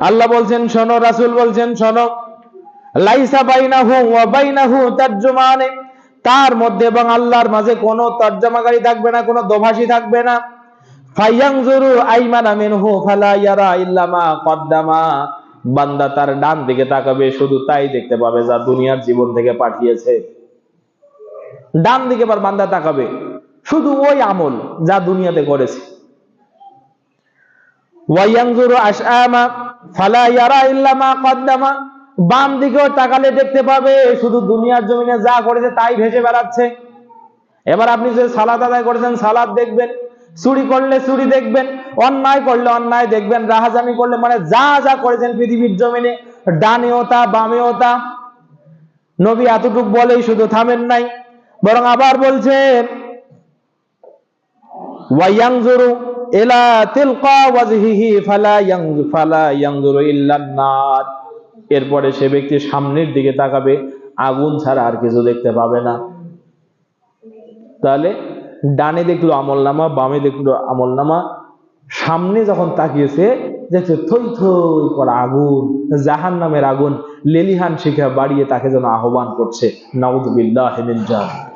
আল্লাহ বলছেন, শোনো, রাসূল বলছেন, শোনো। লাইসা বাইনাহু ওয়া বাইনাহু তারজুমানে। তার মধ্যে এবং আল্লাহর মাঝে কোনো তর্জমাকারী থাকবে না, কোনো দোভাষী থাকবে না। আইমানা ফালা ইয়ারা কদ্দামা। বান্দা তার ডান দিকে তাকাবে, শুধু তাই দেখতে পাবে যা দুনিয়ার জীবন থেকে পাঠিয়েছে। ডান দিকে আবার বান্দা তাকাবে, শুধু ওই আমল যা দুনিয়াতে করেছে। ওয়ায়ানজুরু আশআমা, ফালা ইয়ারা ইল্লা মা কদ্দামা। বাম দিকেও তাকালে দেখতে পাবে, শুধু দুনিয়ার জমিনে যা করেছে তাই ভেসে বেড়াচ্ছে। এবার আপনি যে সালাদ আদায় করেছেন সালাদ দেখবেন। চুরি করলে চুরি দেখবেন, অন্যায় করলে অন্যায় দেখবেন রাহাজানি করলে মানে যা যা করেছেন পৃথিবীর জমিনে, ডানেও তা, বামেও তা। নবী এতটুক বলেই শুধু থামেন নাই, বরং আবার বলছেন ওয়ায়ানজুরু ইলা তিলকা ওয়াজহিহি ফালা ইয়ানজু ফালা ইয়ানজুরু ইল্লা নার। এরপরে সে ব্যক্তি সামনের দিকে তাকাবে, আগুন ছাড়া আর কিছু দেখতে পাবে না। তাহলে ডানে দেখল আমল নামা, বামে দেখল আমল নামা। সামনে যখন তাকিয়েছে, দেখছে থই থই করা আগুন জাহান নামের আগুন, লেলিহান শিখা বাড়িয়ে তাকে যেন আহ্বান করছে নাউজুবিল্লাহ মিন জালিক